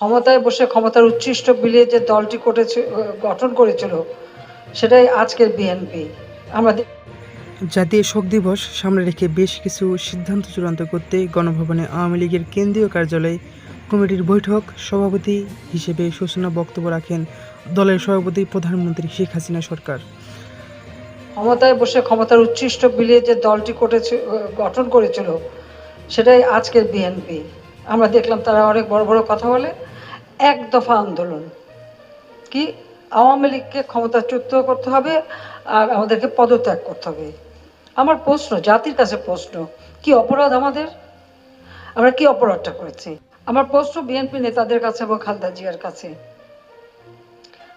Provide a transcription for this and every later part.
ক্ষমতায় বসে ক্ষমতার উচ্ছিষ্ট বিলিয়ে যে দলটি করেছে গঠন করেছিল সেটাই আজকের বিএনপি। আমাদের জাতীয় শোক দিবস সামনে রেখে বেশ কিছু সিদ্ধান্ত চূড়ান্ত করতে গণভবনে আওয়ামী লীগের কেন্দ্রীয় কার্যালয়ে কমিটির বৈঠক সভাপতি হিসেবে সূচনা বক্তব্য রাখেন দলের সভাপতি প্রধানমন্ত্রী শেখ হাসিনা সরকার। ক্ষমতায় বসে ক্ষমতার উচ্ছিষ্ট বিলিয়ে যে দলটি করেছে গঠন করেছিল সেটাই আজকের বিএনপি। আমরা দেখলাম তারা অনেক বড় বড় কথা বলে এক দফা আন্দোলন। কি? আওয়ামী লীগকে ক্ষমতাচ্যুত করতে হবে আর আমাদেরকে পদত্যাগ করতে হবে। আমার প্রশ্ন, জাতির কাছে প্রশ্ন, কি অপরাধ আমাদের? আমরা কি অপরাধটা করেছি? আমার প্রশ্ন বিএনপি নেতাদের কাছে এবং খালদা জিয়ার কাছে।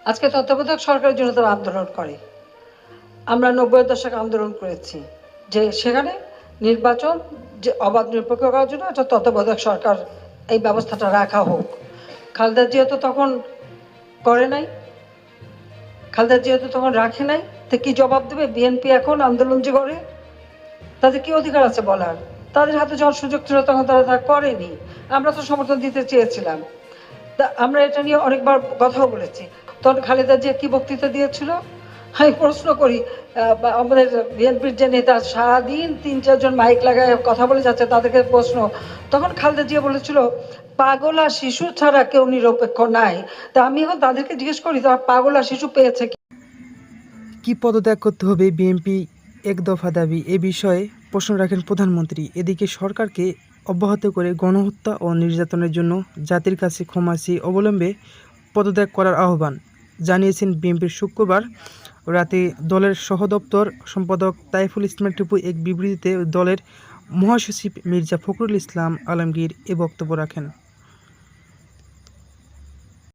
আজকে তত্ত্বাবধায়ক সরকারের জন্য তারা আন্দোলন করে। আমরা নব্বই দশক আন্দোলন করেছি। যে সেখানে নির্বাচন যে অবাধ নিরপেক্ষ করার জন্য একটা তত্ত্বাবধায়ক সরকার এই ব্যবস্থাটা রাখা হোক। খালেদা জিয়া তো তখন করে নাই। খালেদা জিয়া তো তখন রাখে নাই। তো কি জবাব দেবে? বিএনপি এখন আন্দোলন যে করে, তাদের কি অধিকার আছে বলার? তাদের হাতে যখন সুযোগ ছিল, তখন তারা তা করেনি। আমরা তো সমর্থন দিতে চেয়েছিলাম। তা আমরা এটা নিয়ে অনেকবার কথাও বলেছি। তখন খালেদা জিয়া কি বক্তৃতা দিয়েছিল? আমি প্রশ্ন করি আমাদের বিএনপির যে নেতা সারাদিন তিন, চারজন মাইক লাগায় কথা বলে যাচ্ছে, তাদেরকে প্রশ্ন। তখন খালেদা জিয়া বলেছিল, পাগলা শিশু ছাড়া কেউ নিরপেক্ষ নাই। তা আমি এখন তাদেরকে জিজ্ঞেস করি, তারা পাগলা শিশু পেয়েছে কি? কি পদত্যাগ করতে হবে বিএনপি? এক দফা দাবি। এ বিষয়ে প্রশ্ন রাখেন প্রধানমন্ত্রী। এদিকে সরকারকে অব্যাহত করে গণহত্যা ও নির্যাতনের জন্য জাতির কাছে ক্ষমা অবলম্বে পদত্যাগ করার আহ্বান। জানিয়েছেন বিএনপির শুক্রবার রাতে দলের সহদপ্তর সম্পাদক তাইফুল ইসলাম টিপু এক বিবৃতিতে দলের মহাসচিব মির্জা ফখরুল ইসলাম আলমগীর এ বক্তব্য রাখেন।